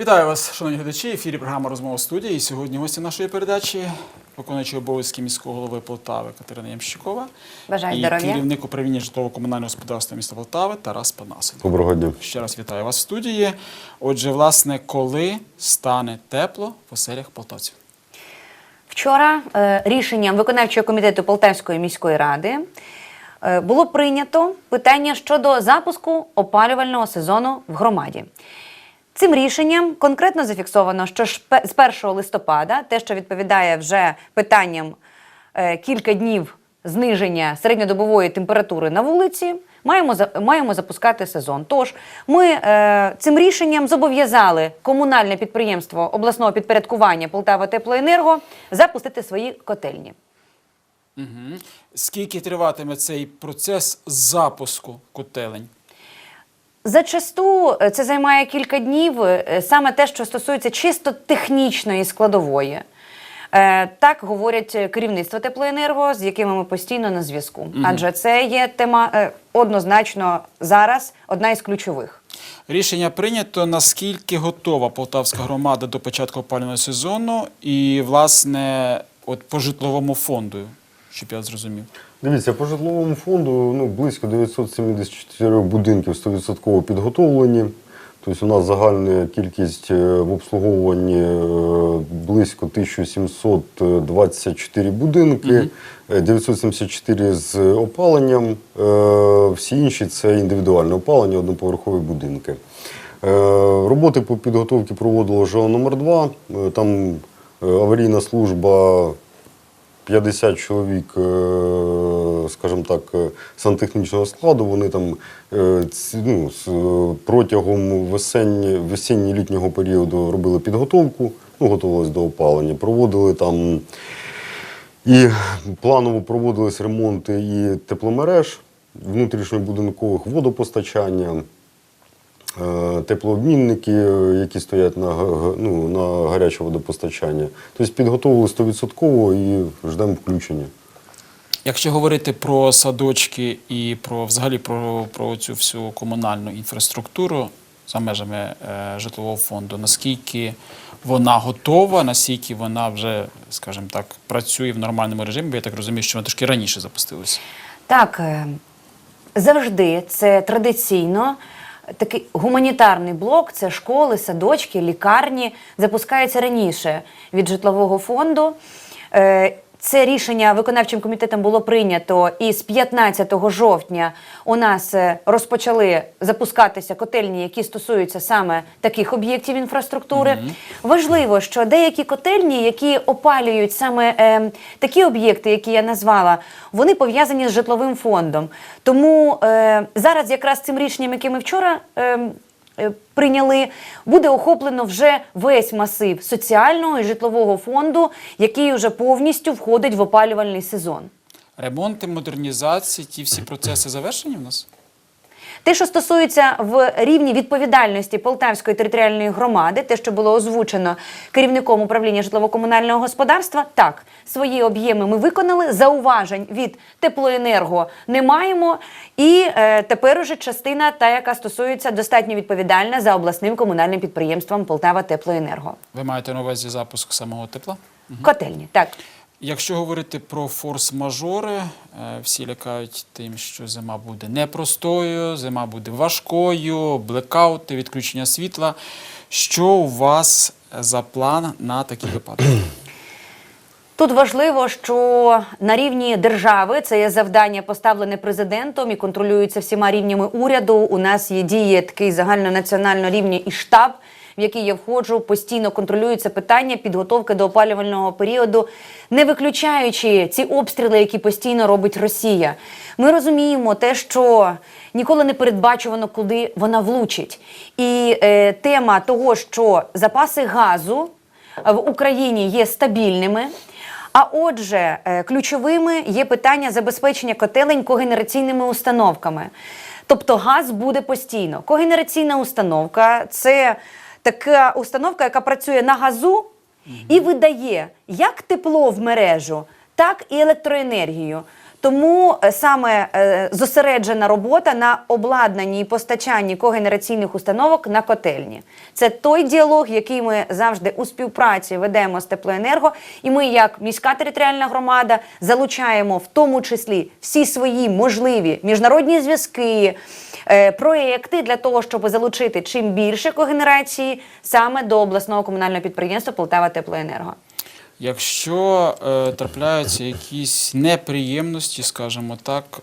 Вітаю вас, шановні глядачі. Ефірі програма Розмова студії. І сьогодні гості нашої передачі, виконуючий обов'язки міського голови Полтави Катерина Ямщикова Бажаю і здоров'я. керівник управління житлово-комунального господарства міста Полтави Тарас Панасин. Доброго дня. Ще раз вітаю вас в студії. Отже, власне, коли стане тепло в оселях полтавців? Вчора е, рішенням виконавчого комітету Полтавської міської ради е, було прийнято питання щодо запуску опалювального сезону в громаді. Цим рішенням конкретно зафіксовано, що з 1 листопада, те, що відповідає вже питанням е, кілька днів зниження середньодобової температури на вулиці, маємо, за- маємо запускати сезон. Тож ми е, цим рішенням зобов'язали комунальне підприємство обласного підпорядкування Полтава Теплоенерго запустити свої котельні. Угу. Скільки триватиме цей процес запуску котелень? Зачасту е, це займає кілька днів, е, саме те, що стосується чисто технічної складової. Е, Так говорять керівництво теплоенерго, з якими ми постійно на зв'язку. Адже це є тема однозначно зараз одна із ключових. Рішення прийнято. Наскільки готова полтавська громада до початку опалювального сезону? І, власне, от по житловому фонду, щоб я зрозумів. Дивіться, по житловому фонду ну, близько 974 будинків 100% підготовлені. Тобто у нас загальна кількість е, в обслуговуванні е, близько 1724 будинки, е, 974 з опаленням, е, всі інші це індивідуальне опалення, одноповерхові будинки. Е, Роботи по підготовці проводила ЖО номер 2 Там е, аварійна служба 50 чоловік, е, скажімо так, е, сантехнічного складу. Вони там е, ну, протягом весенні, весенньо-літнього періоду робили підготовку, ну, готувалися до опалення. Проводили там і планово проводились ремонти і тепломереж, внутрішньобудинкових водопостачання. Е, Теплообмінники, е, які стоять на, ну, на гаряче водопостачання. Тобто підготовили 100% і ждемо включення. Якщо говорити про садочки і про взагалі про, про цю всю комунальну інфраструктуру за межами е, житлового фонду, наскільки вона готова, наскільки вона вже, скажімо так, працює в нормальному режимі, бо я так розумію, що вона трошки раніше запустилася. Так, е, завжди це традиційно. Такий гуманітарний блок це школи, садочки, лікарні запускається раніше від житлового фонду. Це рішення виконавчим комітетом було прийнято, і з 15 жовтня у нас е, розпочали запускатися котельні, які стосуються саме таких об'єктів інфраструктури. Важливо, що деякі котельні, які опалюють саме е, такі об'єкти, які я назвала, вони пов'язані з житловим фондом. Тому е, зараз, якраз цим рішенням, яке ми вчора. Е, Прийняли, буде охоплено вже весь масив соціального і житлового фонду, який вже повністю входить в опалювальний сезон. Ремонти, модернізації, ті всі процеси завершені в нас? Те, що стосується в рівні відповідальності Полтавської територіальної громади, те, що було озвучено керівником управління житлово-комунального господарства, так свої об'єми ми виконали. Зауважень від теплоенерго не маємо. І е, тепер уже частина, та яка стосується достатньо відповідальна за обласним комунальним підприємством Полтава Теплоенерго. Ви маєте на увазі запуск самого тепла? Котельні, так. Якщо говорити про форс-мажори, е, всі лякають тим, що зима буде непростою, зима буде важкою, блекаути, відключення світла. Що у вас за план на такі випадки? Тут важливо, що на рівні держави це є завдання поставлене президентом і контролюється всіма рівнями уряду. У нас є діє такий загальнонаціонального рівня і штаб, в який я входжу, постійно контролюється питання підготовки до опалювального періоду, не виключаючи ці обстріли, які постійно робить Росія. Ми розуміємо те, що ніколи не передбачувано, куди вона влучить. І е, тема того, що запаси газу в Україні є стабільними. А отже, е, ключовими є питання забезпечення котелень когенераційними установками. Тобто газ буде постійно. Когенераційна установка це така установка, яка працює на газу і видає як тепло в мережу, так і електроенергію. Тому е, саме е, зосереджена робота на обладнанні і постачанні когенераційних установок на котельні. Це той діалог, який ми завжди у співпраці ведемо з теплоенерго. І ми, як міська територіальна громада, залучаємо в тому числі всі свої можливі міжнародні зв'язки. Е, Проекти для того, щоб залучити чим більше когенерації саме до обласного комунального підприємства Полтава Теплоенерго. Якщо е, трапляються якісь неприємності, скажімо так, е,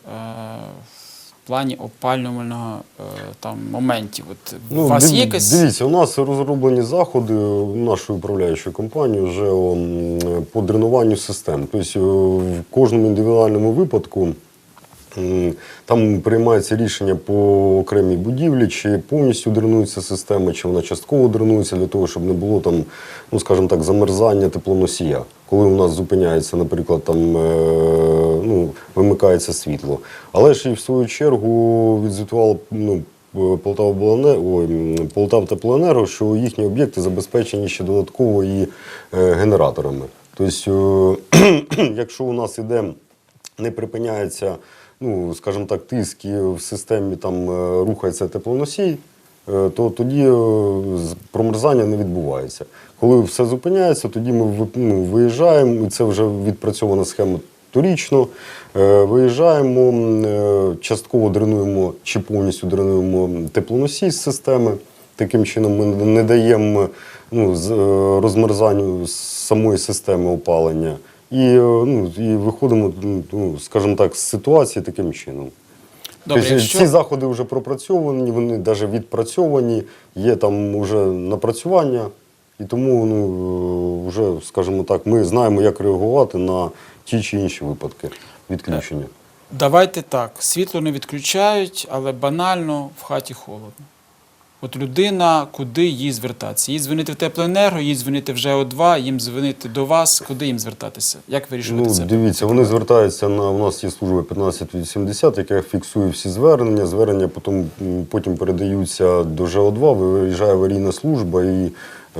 в плані опалювального е, там моментів, от у вас Ну, див- є якась Дивіться, у нас розроблені заходи нашої управляючої компанії вже о, по дренуванню систем. Тобто в кожному індивідуальному випадку там приймається рішення по окремій будівлі, чи повністю дренується система, чи вона частково дренується для того, щоб не було там, ну скажімо так, замерзання теплоносія. Коли у нас зупиняється, наприклад, там е, ну, вимикається світло. Але ж і в свою чергу відзвітувало ну, Полтава Обленерго- ой, м, Полтава Теплоенерго, що їхні об'єкти забезпечені ще додатково і е, генераторами. Тобто, е, якщо у нас іде, не припиняється, ну, скажімо так, тиск в системі там е, рухається теплоносій, е, то тоді е, промерзання не відбувається. Коли все зупиняється, тоді ми ну, виїжджаємо, і це вже відпрацьована схема торічно. Виїжджаємо, частково дренуємо чи повністю дренуємо теплоносій з системи. Таким чином ми не даємо ну, розмерзанню самої системи опалення. І, е, ну, і виходимо, ну, скажімо так, з ситуації таким чином. добре, тобто, якщо... Ці заходи вже пропрацьовані, вони навіть відпрацьовані, є там вже напрацювання, і тому ну, е, вже, скажімо так, ми знаємо, як реагувати на ті чи інші випадки відключення. Давайте так, світло не відключають, але банально в хаті холодно. От людина, куди їй звертатися? Їй дзвонити в теплоенерго, їй дзвонити в ЖО2, їм дзвонити до вас, куди їм звертатися? Як вирішувати Ну, це? дивіться, вони звертаються на у нас є служба 1580, яка фіксує всі звернення. Звернення потім, потім передаються до ЖО2, виїжджає аварійна служба і,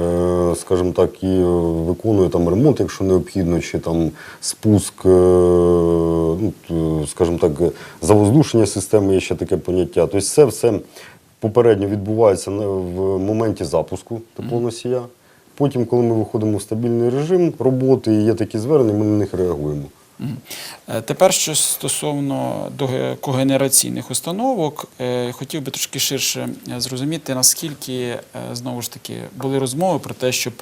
е, скажімо так, і е, виконує там ремонт, якщо необхідно, чи там спуск, е, ну, скажімо так, завоздушення системи є ще таке поняття. Тобто це все попередньо відбувається в моменті запуску теплоносія. Потім, коли ми виходимо в стабільний режим роботи і є такі звернення, ми на них реагуємо. Е, Тепер що стосовно когенераційних установок, е, хотів би трошки ширше е, зрозуміти, наскільки знову ж таки були розмови про те, щоб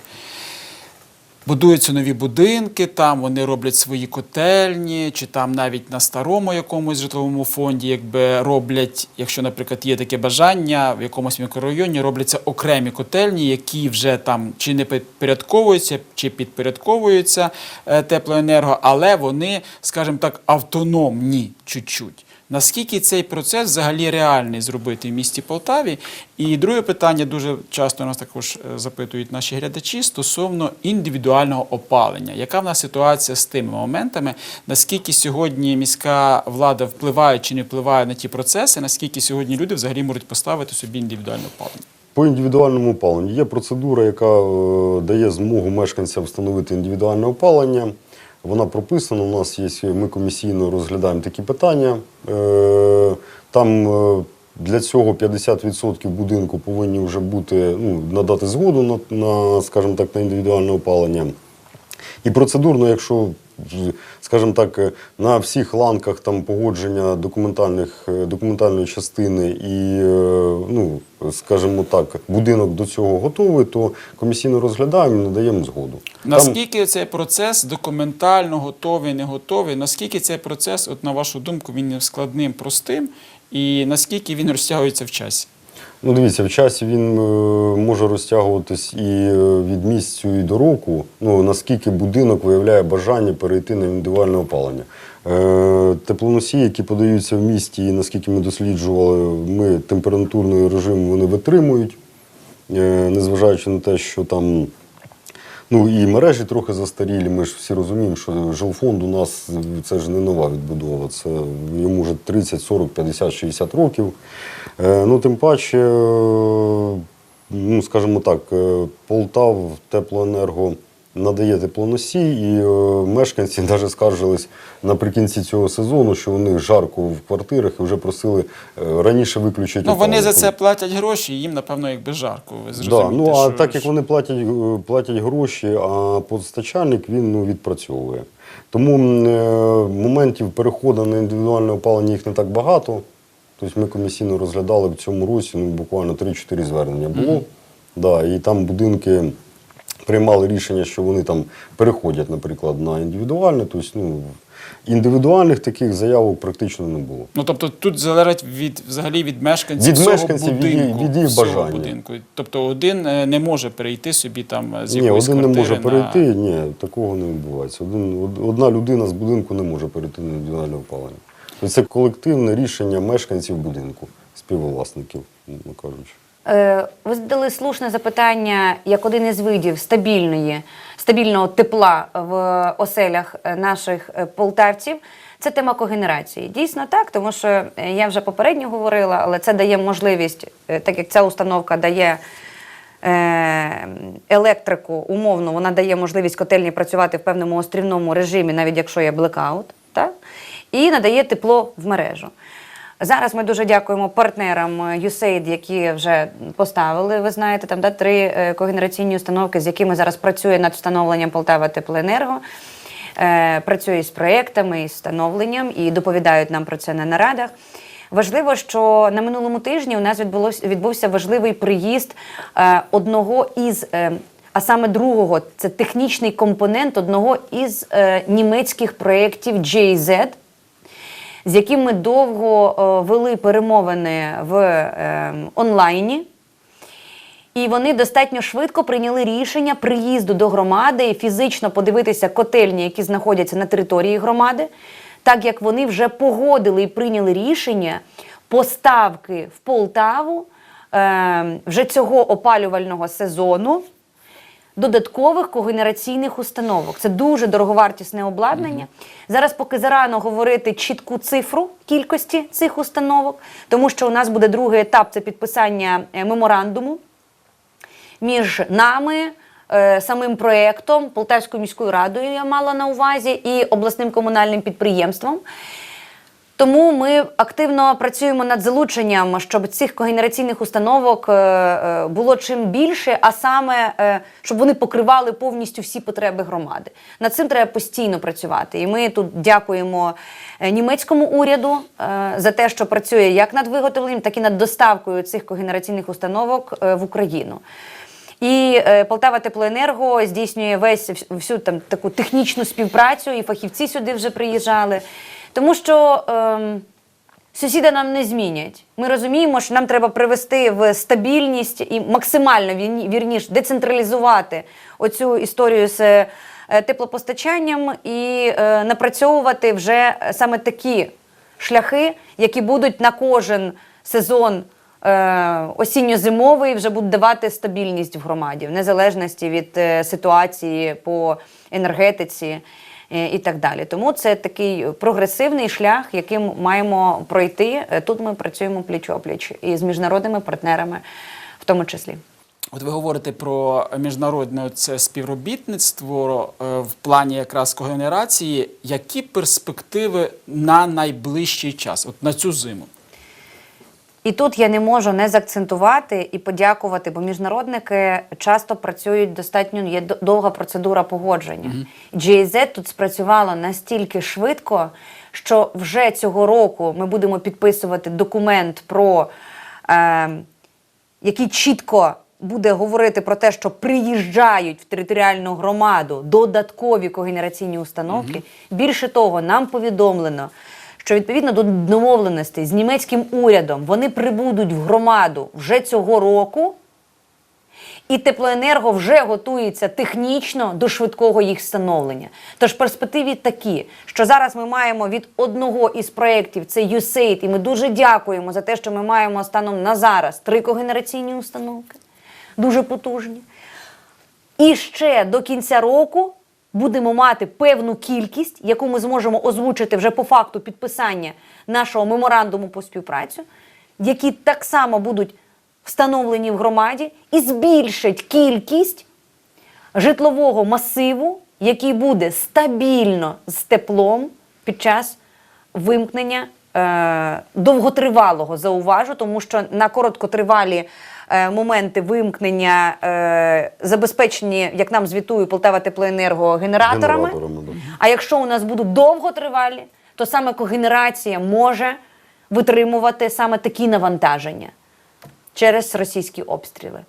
будуються нові будинки, там вони роблять свої котельні, чи там навіть на старому якомусь житловому фонді, якби роблять, якщо, наприклад, є таке бажання, в якомусь мікрорайоні робляться окремі котельні, які вже там чи не підпорядковуються, чи підпорядковуються е, теплоенерго, але вони, скажімо так, автономні чуть-чуть. Наскільки цей процес взагалі реальний зробити в місті Полтаві? І друге питання дуже часто нас також е, запитують наші глядачі стосовно індивідуального опалення. Яка в нас ситуація з тими моментами? Наскільки сьогодні міська влада впливає чи не впливає на ті процеси? Наскільки сьогодні люди взагалі можуть поставити собі індивідуальне опалення? По індивідуальному опаленню є процедура, яка е, дає змогу мешканцям встановити індивідуальне опалення. Вона прописана. У нас є, ми комісійно розглядаємо такі питання. Е, Там е, для цього 50% будинку повинні вже бути ну, надати згоду на, на, скажімо так, на індивідуальне опалення. І процедурно, якщо, скажімо так, е, на всіх ланках там погодження документальних, е, документальної частини і, е, ну, скажімо так, будинок до цього готовий, то комісійно розглядаємо і надаємо згоду. Там, Наскільки цей процес документально готовий, не готовий? Наскільки цей процес, от на вашу думку, він є складним, простим, і наскільки він розтягується в часі? Ну, дивіться, в часі він е, може розтягуватись і е, від місяцю, і до року. Ну, наскільки будинок виявляє бажання перейти на індивідуальне опалення. Е, теплоносії, які подаються в місті, і наскільки ми досліджували, ми температурний режим вони витримують, е, незважаючи на те, що там. Ну і мережі трохи застарілі. Ми ж всі розуміємо, що жилфонд у нас це ж не нова відбудова. Це йому вже 30, 40, 50, 60 років. Е, ну, тим паче, е, ну, скажімо так, е, Полтав теплоенерго надає теплоносій, і е, мешканці навіть скаржились наприкінці цього сезону, що у них жарко в квартирах і вже просили е, раніше виключити. Ну, вони за це платять гроші, їм, напевно, якби жарко. Ви Да, ну а що так як вони платять, платять гроші, а постачальник він ну, відпрацьовує. Тому е, моментів переходу на індивідуальне опалення їх не так багато. Тобто ми комісійно розглядали в цьому році ну, буквально 3-4 звернення було. Да, і там будинки приймали рішення, що вони там переходять, наприклад, на індивідуальне. Тобто, ну, індивідуальних таких заявок практично не було. Ну, тобто тут залежить від взагалі від мешканців Від мешканців, від будинку. від їх бажання. будинку. Тобто один е, не може перейти собі там е, з Ні, якоїсь один не може на- перейти, ні, такого не відбувається. Один, одна людина з будинку не може перейти на індивідуальне опалення. Це колективне рішення мешканців будинку, співвласників, кажучи. Е, Ви задали слушне запитання як один із видів стабільної, стабільного тепла в оселях е, наших е, полтавців. Це тема когенерації. Дійсно так, тому що я вже попередньо говорила, але це дає можливість, так як ця установка дає електрику умовно, вона дає можливість котельні працювати в певному острівному режимі, навіть якщо є блекаут, і надає тепло в мережу. Зараз ми дуже дякуємо партнерам е, USAID, які вже поставили, ви знаєте, там да, три е, когенераційні установки, з якими зараз працює над встановленням Полтава Теплоенерго. Е, працює з проєктами, і встановленням і доповідають нам про це на нарадах. Важливо, що на минулому тижні у нас відбулось, відбувся важливий приїзд одного із, а саме другого, це технічний компонент одного із німецьких проєктів GIZ, з яким ми довго е, вели перемовини в е, онлайні. І вони достатньо швидко прийняли рішення приїзду до громади і фізично подивитися котельні, які знаходяться на території громади, так як вони вже погодили і прийняли рішення поставки в Полтаву е, вже цього опалювального сезону додаткових когенераційних установок. Це дуже дороговартісне обладнання. Зараз поки зарано говорити чітку цифру кількості цих установок, тому що у нас буде другий етап це підписання е, меморандуму між нами, е, самим проєктом, Полтавською міською радою я мала на увазі, і обласним комунальним підприємством. Тому ми активно працюємо над залученням, щоб цих когенераційних установок е, е, було чим більше, а саме е, щоб вони покривали повністю всі потреби громади. Над цим треба постійно працювати. І ми тут дякуємо німецькому уряду за те, що працює як над виготовленням, так і над доставкою цих когенераційних установок в Україну. І Полтава Теплоенерго здійснює весь всю там таку технічну співпрацю, і фахівці сюди вже приїжджали. Тому що ем, сусіда нам не змінять. Ми розуміємо, що нам треба привести в стабільність і максимально вірні- вірніше децентралізувати оцю історію з е, теплопостачанням і е, напрацьовувати вже саме такі шляхи, які будуть на кожен сезон е, осінньо-зимовий вже будуть давати стабільність в громаді, в незалежності від е, ситуації по енергетиці і так далі. Тому це такий прогресивний шлях, яким маємо пройти. Е, Тут ми працюємо пліч-опліч і з міжнародними партнерами, в тому числі. От ви говорите про міжнародне це співробітництво е, в плані якраз когенерації. Які перспективи на найближчий час, от на цю зиму? І тут я не можу не заакцентувати і подякувати, бо міжнародники часто працюють достатньо є довга процедура погодження. GIZ тут спрацювало настільки швидко, що вже цього року ми будемо підписувати документ про е, який чітко буде говорити про те, що приїжджають в територіальну громаду додаткові когенераційні установки. Більше того, нам повідомлено, що відповідно до домовленостей з німецьким урядом вони прибудуть в громаду вже цього року. І теплоенерго вже готується технічно до швидкого їх встановлення. Тож перспективи такі, що зараз ми маємо від одного із проєктів, це USAID, і ми дуже дякуємо за те, що ми маємо станом на зараз три когенераційні установки, дуже потужні. І ще до кінця року будемо мати певну кількість, яку ми зможемо озвучити вже по факту підписання нашого меморандуму по співпрацю, які так само будуть встановлені в громаді, і збільшать кількість житлового масиву, який буде стабільно з теплом під час вимкнення е, довготривалого зауважу, тому що на короткотривалі моменти вимкнення е, забезпечені, як нам звітує Полтава Теплоенерго, генераторами. Генераторами, да. А якщо у нас будуть довготривалі, то саме когенерація може витримувати саме такі навантаження через російські обстріли.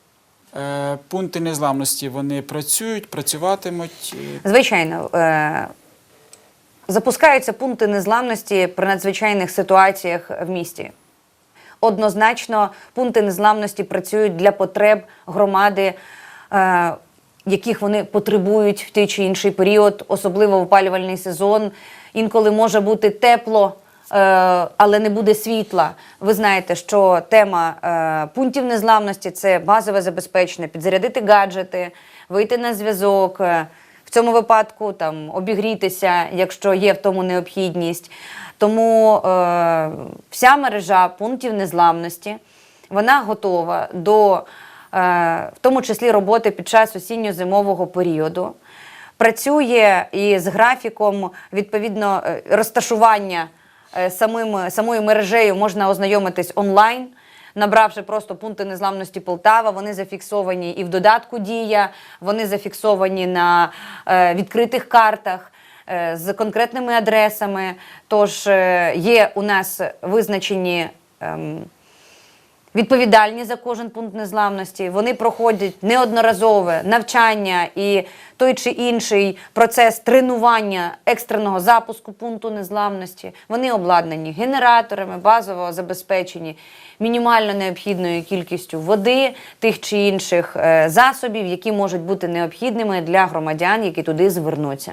Е, Пункти незламності вони працюють, працюватимуть. Е, Звичайно, е- запускаються пункти незламності при надзвичайних ситуаціях в місті. Однозначно, пункти незламності працюють для потреб громади, е- яких вони потребують в той чи інший період, особливо в опалювальний сезон. Інколи може бути тепло, е, але не буде світла. Ви знаєте, що тема е, пунктів незламності це базове забезпечення, підзарядити гаджети, вийти на зв'язок. В цьому випадку там обігрітися, якщо є в тому необхідність. Тому е, вся мережа пунктів незламності вона готова до, е, в тому числі, роботи під час осінньо-зимового періоду. Працює і з графіком відповідно е, розташування е, самим, самою мережею можна ознайомитись онлайн. Набравши просто пункти незламності Полтава, вони зафіксовані і в додатку Дія, вони зафіксовані на е, відкритих картах з конкретними адресами. Тож е, є у нас визначені. ем, відповідальні за кожен пункт незламності. Вони проходять неодноразове навчання і той чи інший процес тренування екстреного запуску пункту незламності. Вони обладнані генераторами, базово забезпечені мінімально необхідною кількістю води, тих чи інших е, засобів, які можуть бути необхідними для громадян, які туди звернуться.